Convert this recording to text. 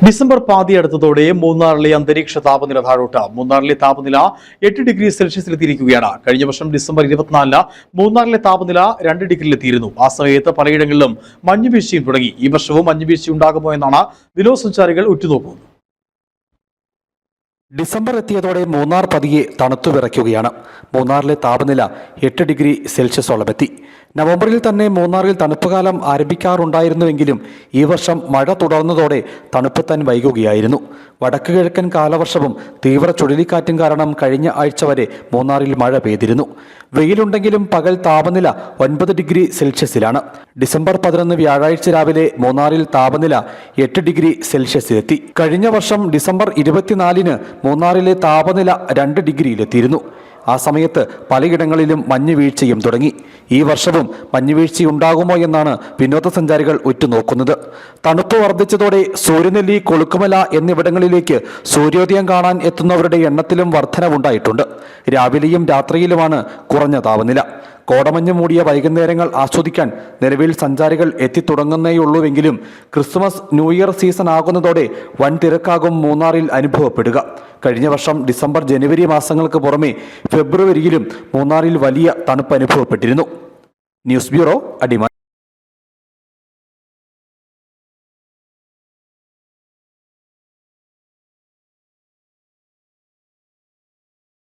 December പാതി അടുത്തതോടെ മൂന്നാറിലെ അന്തരീക്ഷ താപനില താഴോട്ട്. മൂന്നാറിലെ താപനില എട്ട് ഡിഗ്രി സെൽഷ്യസിൽ സെൽഷ്യസിലെത്തിയിരിക്കുകയാണ് കഴിഞ്ഞ വർഷം ഡിസംബർ ഇരുപത്തിനാലിന് മൂന്നാറിലെ താപനില രണ്ട് ഡിഗ്രിയിലെത്തിയിരുന്നു ആ സമയത്ത് പലയിടങ്ങളിലും മഞ്ഞുവീഴ്ചയും തുടങ്ങി. ഈ വർഷവും മഞ്ഞുവീഴ്ച ഉണ്ടാകുമോ എന്നാണ് വിനോദസഞ്ചാരികൾ ഉറ്റുനോക്കുന്നത്. ഡിസംബർ എത്തിയതോടെ മൂന്നാർ പതിയെ തണുത്തു വിറയ്ക്കുകയാണ്. മൂന്നാറിലെ താപനില എട്ട് ഡിഗ്രി സെൽഷ്യസോളമെത്തി നവംബറിൽ തന്നെ മൂന്നാറിൽ തണുപ്പുകാലം ആരംഭിക്കാറുണ്ടായിരുന്നുവെങ്കിലും ഈ വർഷം മഴ തുടർന്നതോടെ തണുപ്പ് തൻ വൈകുകയായിരുന്നു. വടക്ക് കിഴക്കൻ കാലവർഷവും തീവ്ര ചുഴലിക്കാറ്റും കാരണം കഴിഞ്ഞ ആഴ്ച വരെ മൂന്നാറിൽ മഴ പെയ്തിരുന്നു. വെയിലുണ്ടെങ്കിലും പകൽ താപനില ഒൻപത് ഡിഗ്രി സെൽഷ്യസിലാണ്. ഡിസംബർ പതിനൊന്ന് വ്യാഴാഴ്ച രാവിലെ മൂന്നാറിൽ താപനില എട്ട് ഡിഗ്രി സെൽഷ്യസിലെത്തി. കഴിഞ്ഞ വർഷം ഡിസംബർ ഇരുപത്തിനാലിന് മൂന്നാറിലെ താപനില രണ്ട് ഡിഗ്രിയിലെത്തിയിരുന്നു. ആ സമയത്ത് പലയിടങ്ങളിലും മഞ്ഞുവീഴ്ചയും തുടങ്ങി. ഈ വർഷവും മഞ്ഞുവീഴ്ചയുണ്ടാകുമോ എന്നാണ് വിനോദസഞ്ചാരികൾ ഉറ്റുനോക്കുന്നത്. തണുപ്പ് വർദ്ധിച്ചതോടെ സൂര്യനെല്ലി കൊളുക്കുമല എന്നിവിടങ്ങളിലേക്ക് സൂര്യോദയം കാണാൻ എത്തുന്നവരുടെ എണ്ണത്തിലും വർധനവുണ്ടായിട്ടുണ്ട്. രാവിലെയും രാത്രിയിലുമാണ് കുറഞ്ഞ താപനില. കോടമഞ്ഞ് മൂടിയ വൈകുന്നേരങ്ങൾ ആസ്വദിക്കാൻ നിലവിൽ സഞ്ചാരികൾ എത്തിത്തുടങ്ങുന്നേയുള്ളൂവെങ്കിലും ക്രിസ്മസ് ന്യൂ ഇയർ സീസൺ ആകുന്നതോടെ വൻ തിരക്കാകും മൂന്നാറിൽ അനുഭവപ്പെടുക. കഴിഞ്ഞ വർഷം ഡിസംബർ ജനുവരി മാസങ്ങൾക്ക് പുറമെ ഫെബ്രുവരിയിലും മൂന്നാറിൽ വലിയ തണുപ്പ് അനുഭവപ്പെട്ടിരുന്നു. News bureau Adimali.